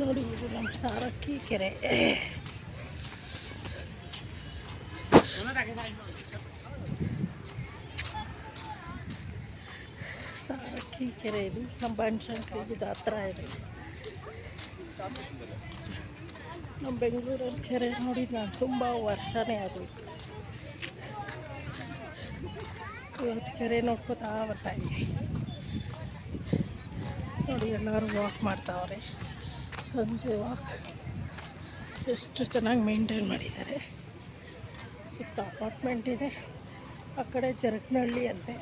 ನೋಡಿ ಇದು ನಮ್ಮ ಸಾರಕ್ಕಿ ಕೆರೆ. ಸಾರಕ್ಕಿ ಕೆರೆ ಇದು. ನಮ್ಮ ಬನಶಂಕರಿಗೆ ಇದು ಹತ್ರ ಇದೆ. ನಮ್ಮ ಬೆಂಗಳೂರಲ್ಲಿ ಕೆರೆ ನೋಡಿ ನಾನು ತುಂಬ ವರ್ಷನೇ ಆಗೋಯ್ತು ಇವತ್ತು ಕೆರೆ ನೋಡ್ಕೋತಾ ಬರ್ತಾ ಇದ್ದೀನಿ. ನೋಡಿ ಎಲ್ಲರೂ ವಾಕ್ ಮಾಡ್ತಾವ್ರೆ. ಸಂಜೆ ವಾಕ್. ಎಷ್ಟು ಚೆನ್ನಾಗಿ ಮೇಂಟೈನ್ ಮಾಡಿದ್ದಾರೆ. ಸುತ್ತ ಅಪಾರ್ಟ್ಮೆಂಟ್ ಇದೆ. ಆ ಕಡೆ ಜರಕ್ನಹಳ್ಳಿ ಅಂತೆ.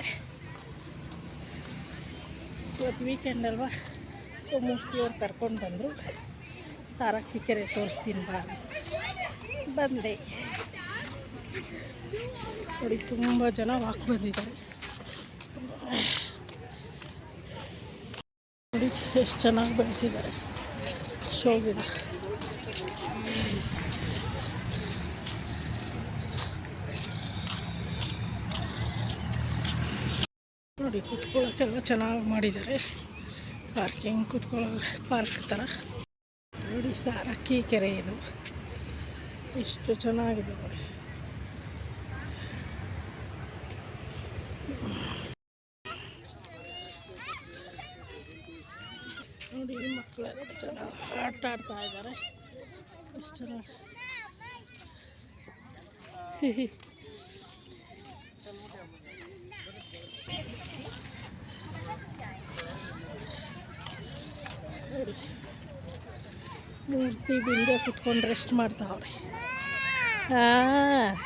ಇವತ್ತು ವೀಕೆಂಡ್ ಅಲ್ವಾ? ಸೊ ಮೂರ್ತಿಯವ್ರು ಕರ್ಕೊಂಡು ಬಂದರು. ಸಾರಕ್ಕಿ ಕೆರೆ ತೋರಿಸ್ತೀನಿ ಬಾ. ಬಂದೆ. ನೋಡಿ, ತುಂಬ ಜನ ವಾಕ್ ಬಂದಿದ್ದಾರೆ. ನೋಡಿ, ಎಷ್ಟು ಚೆನ್ನಾಗಿ ಬೆಳೆಸಿದ್ದಾರೆ. ಶೋಗಿನ ನೋಡಿ ಕುತ್ಕೊಳ್ಳೋಕ್ಕೆಲ್ಲ ಚೆನ್ನಾಗಿ ಮಾಡಿದ್ದಾರೆ. ಪಾರ್ಕಿಂಗ್ ಕುತ್ಕೊಳ್ಳೋ ಪಾರ್ಕ್ ಥರ ನೋಡಿ, ಸಾರಕ್ಕಿ ಕೆರೆ ಇದು. ಎಷ್ಟು ಚೆನ್ನಾಗಿದೆ ನೋಡಿ. ನೋಡಿ ಮಕ್ಕಳೆಲ್ಲ ಚೆನ್ನಾಗಿ ಆಟ ಆಡ್ತಾ ಇದ್ದಾರೆ ಎಷ್ಟು ಚೆನ್ನಾಗಿ ಮೂರ್ತಿ ಬಿಂದೆ ಕುತ್ಕೊಂಡು ರೆಸ್ಟ್ ಮಾಡ್ತಾವ್ರೆ ಹಾಂ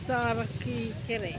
ಸಾರಕ್ಕಿ ಕೆರೆ.